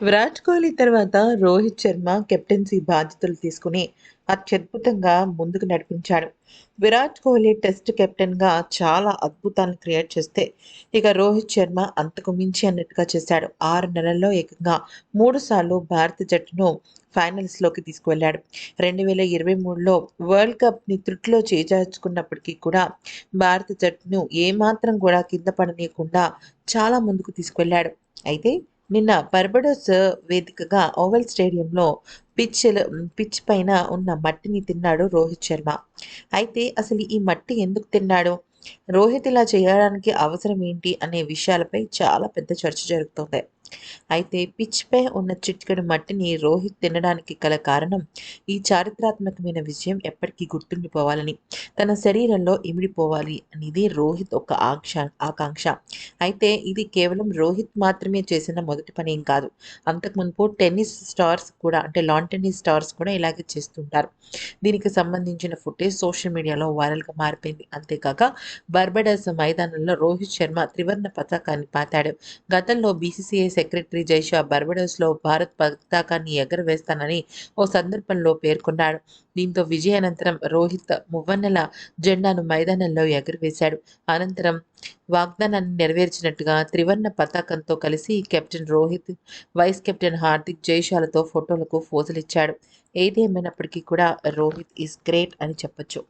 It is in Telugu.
విరాట్ కోహ్లీ తర్వాత రోహిత్ శర్మ కెప్టెన్సీ బాధ్యతలు తీసుకుని అత్యద్భుతంగా ముందుకు నడిపించాడు. విరాట్ కోహ్లీ టెస్ట్ కెప్టెన్గా చాలా అద్భుతాలను క్రియేట్ చేస్తే ఇక రోహిత్ శర్మ అంతకు మించి అన్నట్టుగా చేశాడు. ఆరు నెలల్లో ఏకంగా మూడు సార్లు భారత జట్టును ఫైనల్స్లోకి తీసుకువెళ్ళాడు. రెండు వేల ఇరవై మూడులో వరల్డ్ కప్ని త్రుట్లో చేజార్చుకున్నప్పటికీ కూడా భారత జట్టును ఏమాత్రం కూడా కింద పడనీయకుండా చాలా ముందుకు తీసుకువెళ్ళాడు. అయితే నిన్న బర్బడోస్ వేదికగా ఓవెల్ స్టేడియంలో పిచ్ పిచ్ పైన ఉన్న మట్టిని తిన్నాడు రోహిత్ శర్మ. అయితే అసలు ఈ మట్టి ఎందుకు తిన్నాడు? రోహిత్ ఇలా చేయడానికి అవసరం ఏంటి అనే విషయాలపై చాలా పెద్ద చర్చ జరుగుతుంది. అయితే పిచ్పై ఉన్న చిట్కడి మట్టిని రోహిత్ తినడానికి గల కారణం ఈ చారిత్రాత్మకమైన విజయం ఎప్పటికీ గుర్తుండిపోవాలని తన శరీరంలో ఇమిడిపోవాలి అనేది రోహిత్ ఒక ఆక్ష ఆకాంక్ష. అయితే ఇది కేవలం రోహిత్ మాత్రమే చేసిన మొదటి పని ఏం కాదు. అంతకుముందు టెన్నిస్ స్టార్స్ కూడా అంటే లాన్ టెన్నిస్ స్టార్స్ కూడా ఇలాగే చేస్తుంటారు. దీనికి సంబంధించిన ఫుటేజ్ సోషల్ మీడియాలో వైరల్గా మారిపోయింది. అంతేకాక బర్బడస్ మైదానంలో రోహిత్ శర్మ త్రివర్ణ పతాకాన్ని పాతాడు. గతంలో బీసీసీఐ సెక్రటరీ జైషా బర్బడోస్లో భారత్ పతాకాన్ని ఎగరవేస్తానని ఓ సందర్భంలో పేర్కొన్నాడు. దీంతో విజయానంతరం రోహిత్ మువ్వన్నెల జెండాను మైదానంలో ఎగురవేశాడు. అనంతరం వాగ్దానాన్ని నెరవేర్చినట్టుగా త్రివర్ణ పతాకంతో కలిసి captain Rohit vice captain Hardik జైషాలతో ఫోటోలకు ఫోజులిచ్చాడు ఏదేమైనప్పటికీ కూడా రోహిత్ ఈస్ గ్రేట్ అని చెప్పొచ్చు.